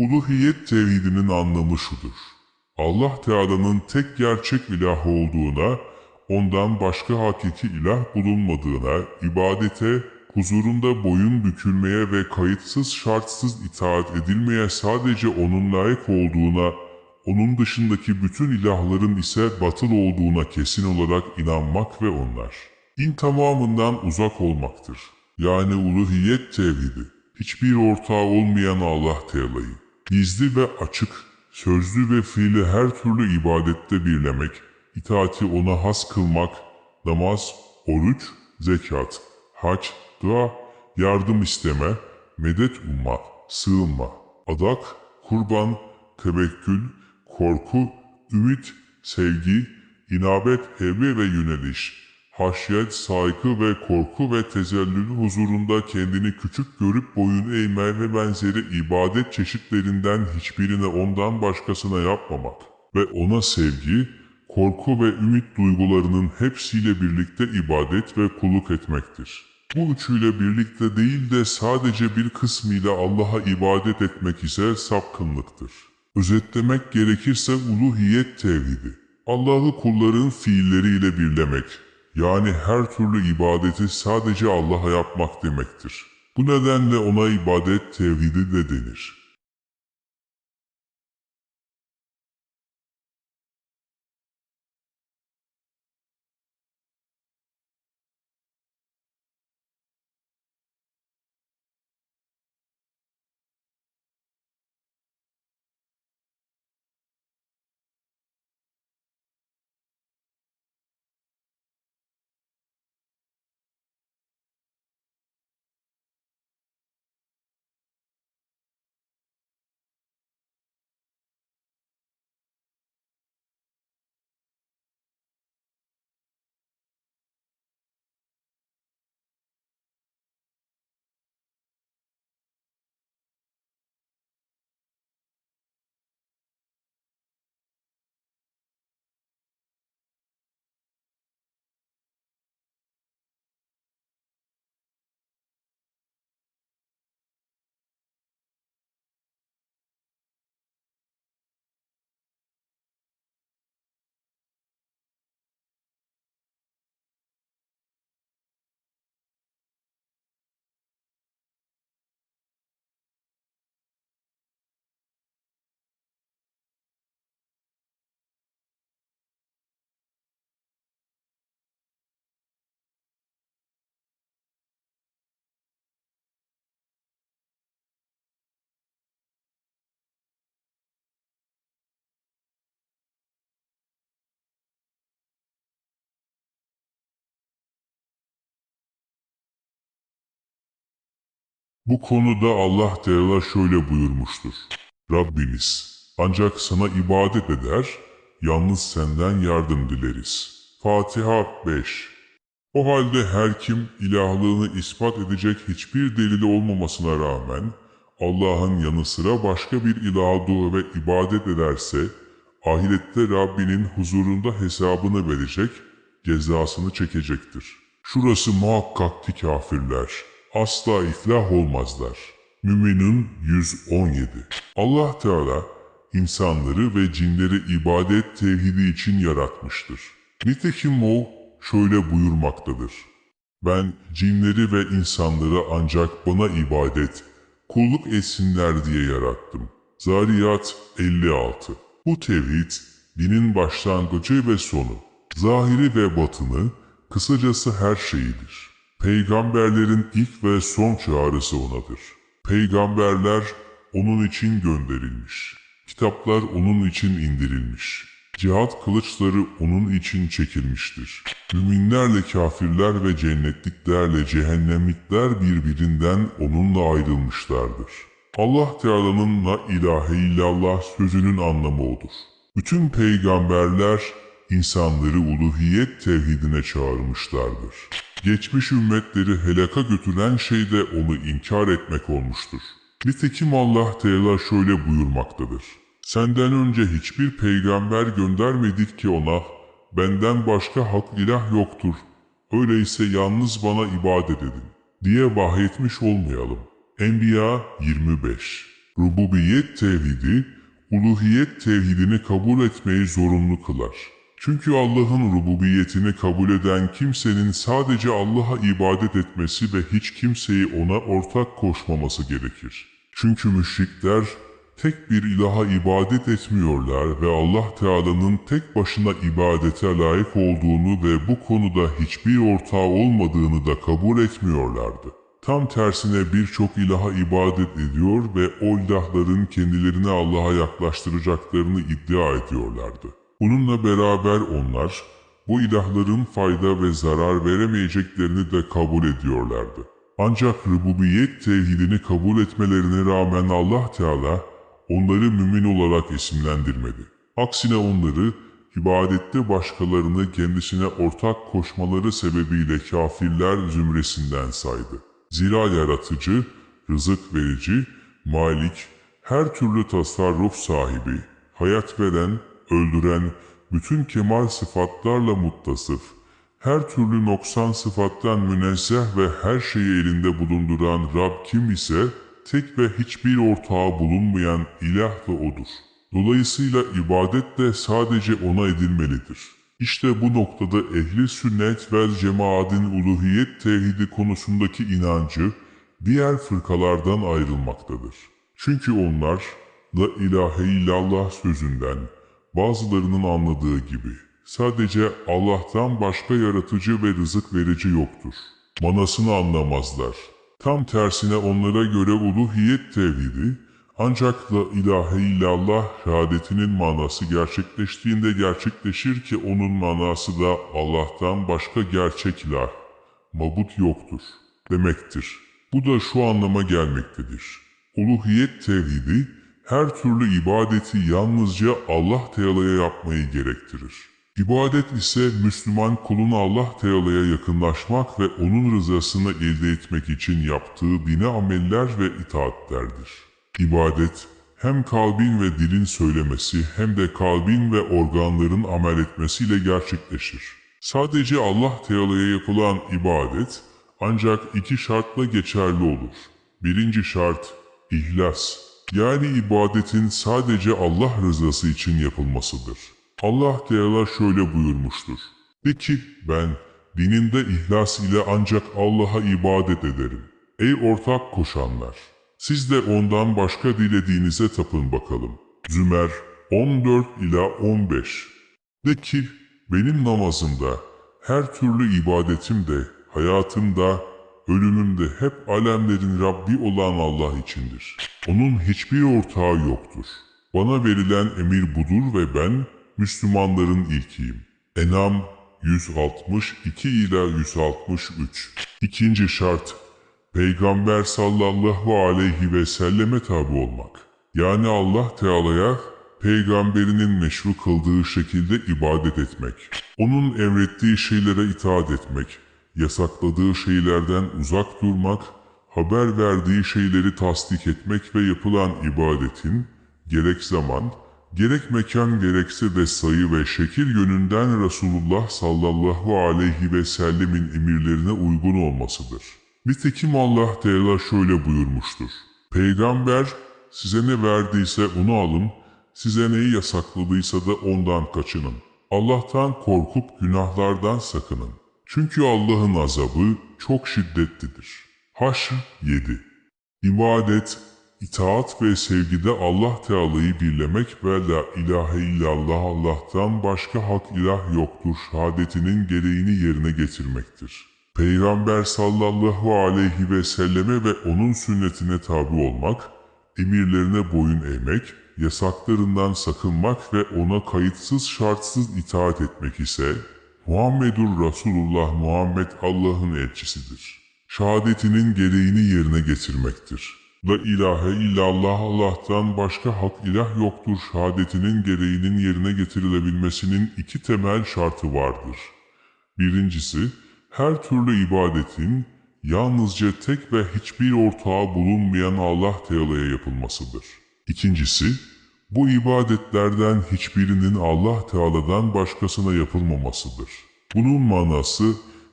Uluhiyet tevhidinin anlamı şudur. Allah Teala'nın tek gerçek ilah olduğuna, ondan başka hakiki ilah bulunmadığına, ibadete, huzurunda boyun bükülmeye ve kayıtsız şartsız itaat edilmeye sadece onun layık olduğuna, onun dışındaki bütün ilahların ise batıl olduğuna kesin olarak inanmak ve onlar. Din tamamından uzak olmaktır. Yani uluhiyet tevhidi. Hiçbir ortağı olmayan Allah Teala'yı. Gizli ve açık, sözlü ve fiili her türlü ibadette birlemek, itaati ona has kılmak, namaz, oruç, zekat, hac, dua, yardım isteme, medet umma, sığınma, adak, kurban, tevekkül, korku, ümit, sevgi, inabet, hevbe ve yöneliş, haşyet, saygı ve korku ve tezellül huzurunda kendini küçük görüp boyun eğme ve benzeri ibadet çeşitlerinden hiçbirini ondan başkasına yapmamak ve ona sevgi, korku ve ümit duygularının hepsiyle birlikte ibadet ve kulluk etmektir. Bu üçüyle birlikte değil de sadece bir kısmıyla Allah'a ibadet etmek ise sapkınlıktır. Özetlemek gerekirse uluhiyet tevhidi. Allah'ı kulların fiilleriyle birlemek, yani her türlü ibadeti sadece Allah'a yapmak demektir. Bu nedenle ona ibadet tevhidi de denir. Bu konuda Allah Teala şöyle buyurmuştur. Rabbimiz ancak sana ibadet eder, yalnız senden yardım dileriz. Fatiha 5 O halde her kim ilahlığını ispat edecek hiçbir delili olmamasına rağmen Allah'ın yanı sıra başka bir ilaha dua ve ibadet ederse ahirette Rabbinin huzurunda hesabını verecek, cezasını çekecektir. Şurası muhakkak ki kafirler. Asla iflah olmazlar. Müminin 117 Allah Teala insanları ve cinleri ibadet tevhidi için yaratmıştır. Nitekim o şöyle buyurmaktadır. Ben cinleri ve insanları ancak bana ibadet, kulluk etsinler diye yarattım. Zariyat 56 Bu tevhid, dinin başlangıcı ve sonu, zahiri ve batını, kısacası her şeyidir. Peygamberlerin ilk ve son çağrısı onadır. Peygamberler onun için gönderilmiş. Kitaplar onun için indirilmiş. Cihat kılıçları onun için çekilmiştir. Müminlerle kafirler ve cennetliklerle cehennemlikler birbirinden onunla ayrılmışlardır. Allah Teala'nın la ilahe illallah sözünün anlamı odur. Bütün peygamberler insanları uluhiyet tevhidine çağırmışlardır. Geçmiş ümmetleri helaka götüren şey de onu inkar etmek olmuştur. Nitekim Allah Teala şöyle buyurmaktadır. Senden önce hiçbir peygamber göndermedik ki ona, benden başka hak ilah yoktur, öyleyse yalnız bana ibadet edin, diye vahyetmiş olmayalım. Enbiya 25 Rububiyet tevhidi, uluhiyet tevhidini kabul etmeyi zorunlu kılar. Çünkü Allah'ın rububiyetini kabul eden kimsenin sadece Allah'a ibadet etmesi ve hiç kimseyi ona ortak koşmaması gerekir. Çünkü müşrikler tek bir ilaha ibadet etmiyorlar ve Allah Teala'nın tek başına ibadete layık olduğunu ve bu konuda hiçbir ortağı olmadığını da kabul etmiyorlardı. Tam tersine birçok ilaha ibadet ediyor ve o ilahların kendilerini Allah'a yaklaştıracaklarını iddia ediyorlardı. Bununla beraber onlar bu ilahların fayda ve zarar veremeyeceklerini de kabul ediyorlardı. Ancak rububiyet tevhidini kabul etmelerine rağmen Allah Teala onları mümin olarak isimlendirmedi. Aksine onları ibadette başkalarını kendisine ortak koşmaları sebebiyle kafirler zümresinden saydı. Zira yaratıcı, rızık verici, malik, her türlü tasarruf sahibi, hayat veren, öldüren, bütün kemal sıfatlarla muttasıf, her türlü noksan sıfattan münezzeh ve her şeyi elinde bulunduran Rab kim ise tek ve hiçbir ortağı bulunmayan ilah da odur. Dolayısıyla ibadet de sadece ona edilmelidir. İşte bu noktada ehli sünnet ve cemaatin uluhiyet tevhidi konusundaki inancı diğer fırkalardan ayrılmaktadır. Çünkü onlar la ilahe illallah sözünden bazılarının anladığı gibi sadece Allah'tan başka yaratıcı ve rızık verici yoktur. Manasını anlamazlar. Tam tersine onlara göre uluhiyet tevhidi ancak la ilahe illallah şehadetinin manası gerçekleştiğinde gerçekleşir ki onun manası da Allah'tan başka gerçek ilah, mabut yoktur demektir. Bu da şu anlama gelmektedir. Uluhiyet tevhidi her türlü ibadeti yalnızca Allah Teala'ya yapmayı gerektirir. İbadet ise Müslüman kulun Allah Teala'ya yakınlaşmak ve onun rızasını elde etmek için yaptığı dine ameller ve itaatlerdir. İbadet hem kalbin ve dilin söylemesi hem de kalbin ve organların amel etmesiyle gerçekleşir. Sadece Allah Teala'ya yapılan ibadet ancak iki şartla geçerli olur. Birinci şart ihlas. Yani ibadetin sadece Allah rızası için yapılmasıdır. Allah Teala şöyle buyurmuştur. De ki ben dinimde ihlas ile ancak Allah'a ibadet ederim. Ey ortak koşanlar! Siz de ondan başka dilediğinize tapın bakalım. Zümer 14 ila 15 De ki benim namazımda, her türlü ibadetimde, hayatımda, ölümümde hep alemlerin Rabbi olan Allah içindir. Onun hiçbir ortağı yoktur. Bana verilen emir budur ve ben Müslümanların ilkiyim. Enam 162 ila 163 İkinci şart Peygamber sallallahu aleyhi ve selleme tabi olmak. Yani Allah Teala'ya peygamberinin meşru kıldığı şekilde ibadet etmek. Onun emrettiği şeylere itaat etmek. Yasakladığı şeylerden uzak durmak. Haber verdiği şeyleri tasdik etmek ve yapılan ibadetin gerek zaman, gerek mekan gerekse de sayı ve şekil yönünden Resulullah sallallahu aleyhi ve sellemin emirlerine uygun olmasıdır. Nitekim Allah Teala şöyle buyurmuştur. Peygamber size ne verdiyse onu alın, size neyi yasakladıysa da ondan kaçının. Allah'tan korkup günahlardan sakının. Çünkü Allah'ın azabı çok şiddetlidir. Haşr 7 İbadet, itaat ve sevgide Allah Teala'yı birlemek ve la ilahe illallah Allah'tan başka hak ilah yoktur şehadetinin gereğini yerine getirmektir. Peygamber sallallahu aleyhi ve selleme ve onun sünnetine tabi olmak, emirlerine boyun eğmek, yasaklarından sakınmak ve ona kayıtsız şartsız itaat etmek ise Muhammedur Resulullah Muhammed Allah'ın elçisidir. Şehadetinin gereğini yerine getirmektir. La ilahe illallah Allah'tan başka hak ilah yoktur şehadetinin gereğinin yerine getirilebilmesinin iki temel şartı vardır. Birincisi, her türlü ibadetin yalnızca tek ve hiçbir ortağı bulunmayan Allah Teala'ya yapılmasıdır. İkincisi, bu ibadetlerden hiçbirinin Allah Teala'dan başkasına yapılmamasıdır. Bunun manası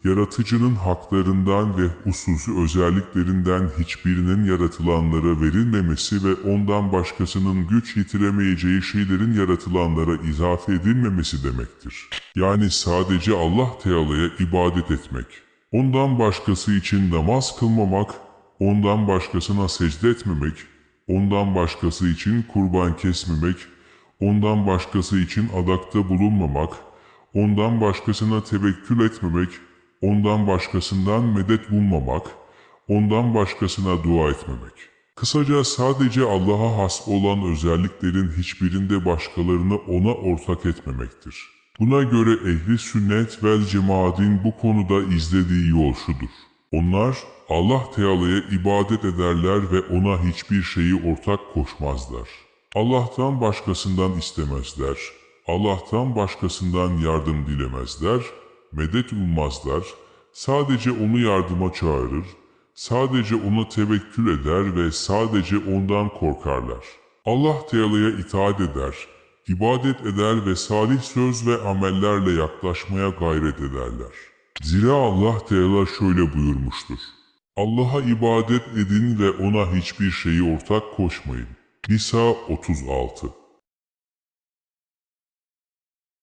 yaratıcının haklarından ve hususi özelliklerinden hiçbirinin yaratılanlara verilmemesi ve ondan başkasının güç yitiremeyeceği şeylerin yaratılanlara izafe edilmemesi demektir. Yani sadece Allah Teala'ya ibadet etmek, ondan başkası için namaz kılmamak, ondan başkasına secde etmemek, ondan başkası için kurban kesmemek, ondan başkası için adakta bulunmamak, ondan başkasına tevekkül etmemek, ondan başkasından medet ummamak, ondan başkasına dua etmemek. Kısaca sadece Allah'a has olan özelliklerin hiçbirinde başkalarını ona ortak etmemektir. Buna göre ehli sünnet vel cemaatin bu konuda izlediği yol şudur. Onlar Allah Teala'ya ibadet ederler ve ona hiçbir şeyi ortak koşmazlar. Allah'tan başkasından istemezler. Allah'tan başkasından yardım dilemezler. Medet ummazlar. Sadece onu yardıma çağırır. Sadece ona tevekkül eder ve sadece ondan korkarlar. Allah Teala'ya itaat eder, ibadet eder ve salih söz ve amellerle yaklaşmaya gayret ederler. Zira Allah Teala şöyle buyurmuştur. Allah'a ibadet edin ve ona hiçbir şeyi ortak koşmayın. Nisa 36